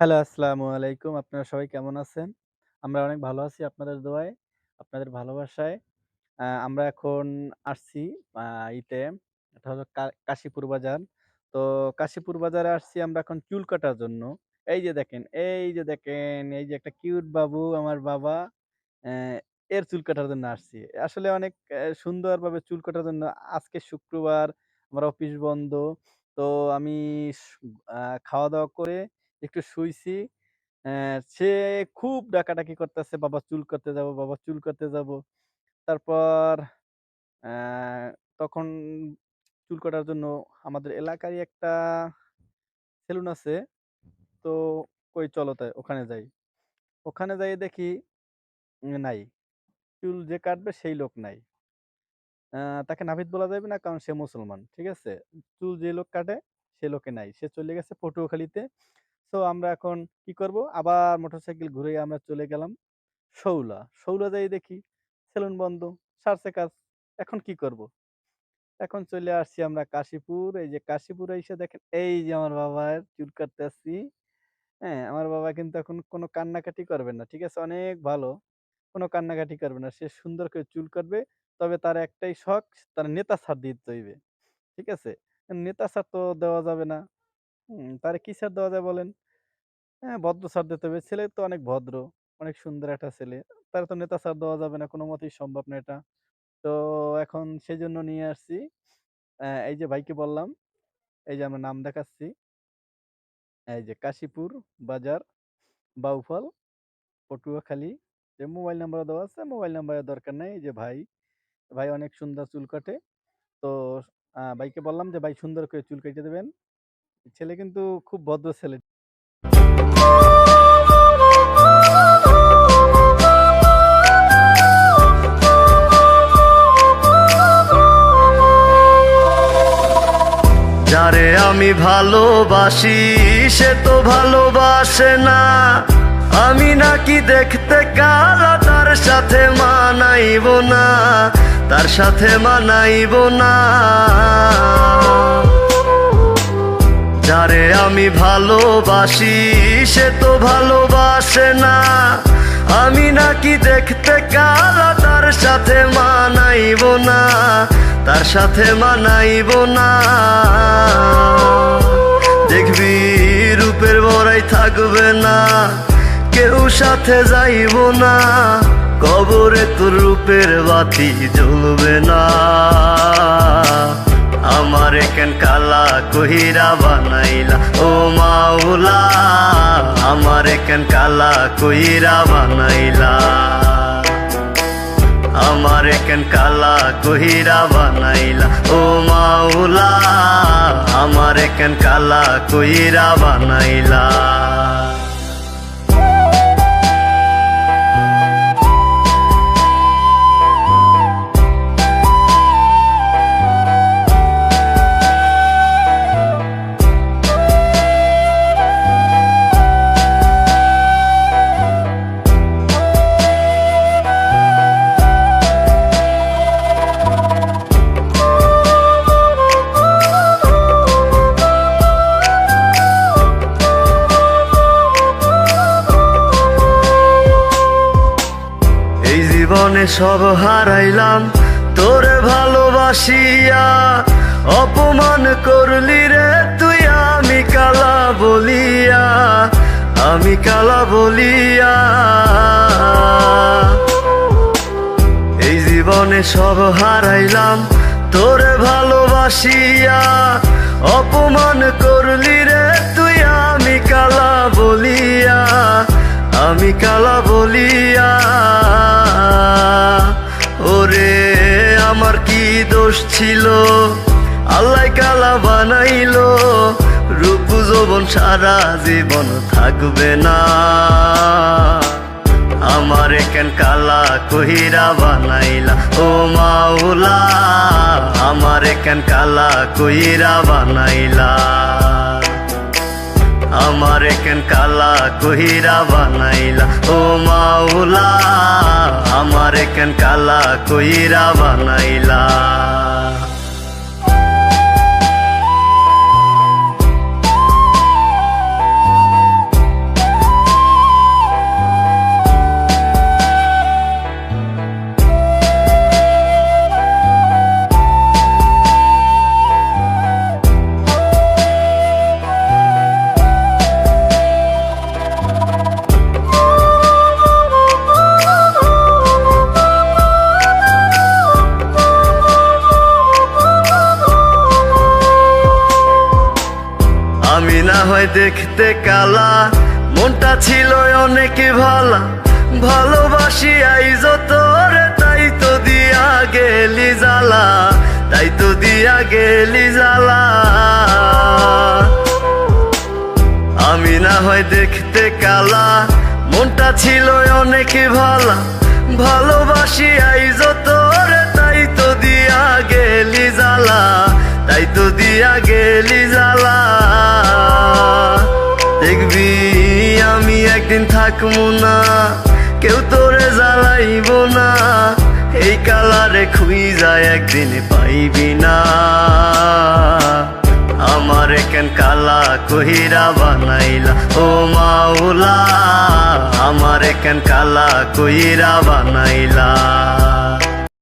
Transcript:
Hello, আসসালামু আলাইকুম। আপনারা সবাই কেমন আছেন? আমরা অনেক ভালো আছি আপনাদের দোয়ায়, আপনাদের ভালোবাসায়। আমরা এখন আসছি ইতে এটা হলো কাশীপুর বাজার। তো কাশীপুর বাজারে আসছি আমরা এখন চুল কাটার জন্য। এই যে দেখেন, এই যে দেখেন, এই যে একটা কিউট বাবু আমার বাবা। এর চুল কাটার জন্য আসছি। আসলে অনেক সুন্দরভাবে চুল কাটার জন্য আজকে শুক্রবার, আমার অফিস বন্ধ। তো আমি খাওয়া-দাওয়া করে একটু শুইছি। সে খুব ডাকাডাকি করতেছে, "বাবা চুল করতে যাব, বাবা চুল করতে যাব।" তারপর তখন চুল কাটার জন্য আমাদের এলাকারই একটা সেলুন আছে। তো কই চলো তাই ওখানে যাই। ওখানে যাইয়ে দেখি নাই। চুল যে কাটবে সেই লোক নাই। তাকে নাপিত বলা যাবে না কারণ সে মুসলমান। ঠিক আছে? চুল যে লোক কাটে সে লোকে নাই। সে চলে গেছে পটুয়াখালীতে। সো আমরা এখন কি করব? আবার মোটরসাইকেল ঘুরে আমরা চলে গেলাম শৌলা। শৌলা যাই দেখি সেলুন বন্ধ, সারছে কাজ। এখন কি করব? এখন চলে আসছি আমরা কাশীপুর। এই যে কাশীপুরে এসে দেখেন এই যে আমার বাবার চুল কাটতে আসছি হ্যাঁ? আমার বাবা কিন্তু এখন কোনো কান্নাকাটি করবে না। ঠিক আছে? অনেক ভালো। কোনো কান্নাকাটি করবে না। সে সুন্দর করে চুল কাটবে। তবে তার একটাই শখ, তার নেতা ছাড় দিতে হইবে। ঠিক আছে? নেতা ছাড় তো দেওয়া যাবে না। হুম, তারে কি ছাড় দেওয়া যায় বলেন? হ্যাঁ, ভদ্র ছাড় দিতে হবে। ছেলে তো অনেক ভদ্র, অনেক সুন্দর একটা ছেলে। তার তো নেতা ছাড় দেওয়া যাবে না। কোনো মতেই সম্ভব না এটা। তো এখন সেজন্য নিয়ে আসছি। এই যে ভাইকে বললাম, এই যে আমরা নাম দেখাচ্ছি। এই যে কাশীপুর বাজার, বাউফল, পটুয়াখালী। যে মোবাইল নাম্বারও দেওয়া আছে। মোবাইল নাম্বারের দরকার নাই। যে ভাই, ভাই অনেক সুন্দর চুল কাটে। তো ভাইকে বললাম যে, "ভাই সুন্দর করে চুল কেটে দিবেন।" ছেলে কিন্তু খুব ভদ্র ছেলে। যারে আমি ভালোবাসি, সে তো ভালোবাসে না আমি নাকি দেখতে কালা, তার সাথে মানাইব না, তার সাথে মানাইব না যারে আমি ভালোবাসি, সে তো ভালোবাসে না। আমি নাকি দেখতে কালা, তার সাথে মানাইব না, তার সাথে মানাইব না। দেখবি, রূপের বড়াই থাকবে না, কেউ সাথে যাইব না। কবরে তোর রূপের বাতি জ্বলবে না। আমার কেন কালা কহিরা বানাইলা? ও মাওলা, আমার কেন কালা কহিরা বানাইলা? আমার কেন কালা কহিরা বানাইলা? ও মাওলা, আমার কেন কালা কহিরা বানাইলা? জীবনে সব হারাইলাম। তোরে ভালোবাসিয়া, অপমান করলি রে তুই, আমি কালা বলিয়া, আমি কালা বলিয়া। এই জীবনে সব হারাইলাম, তোরে ভালোবাসিয়া, অপমান করলি রে তুই, আমি কালা বলিয়া, আমি কালা দোষ ছিল। আল্লাহ কালা বানাইল। রূপ যৌবন সারা জীবন থাকবে না। আমার কেন কালা কহিরা বানাইলা? ও মাওলা, আমার কেন কালা কহিরা বানাইলা? আমার একেন কালা কহিরা বানাইলা। ও মাওলা আমার একেন কালা কহিরা বানাইলা। দেখতে কালা। মনটা ছিল অনেক ভালা। ভালোবাসি আইজ তোরে তাই তো দিয়া গেলি জ্বালা। তাই তো দিয়া গেলি জ্বালা। আমি না হয় দেখতে কালা। মনটা ছিল অনেক ভালা। ভালোবাসি আইজ তোরে তাই তো দিয়া গেলি জ্বালা। তাই তো দিয়া গেলি জ্বালা। দেখবি, আমি একদিন থাকব না, কেউ তোরে জ্বালাইব না। এই কালারে খুই যায় একদিন পাইবি না। আমার কেন কালা কহিরা বানাইলা, ও মাওলা। আমার কেন কালা কহিরা বানাইলা।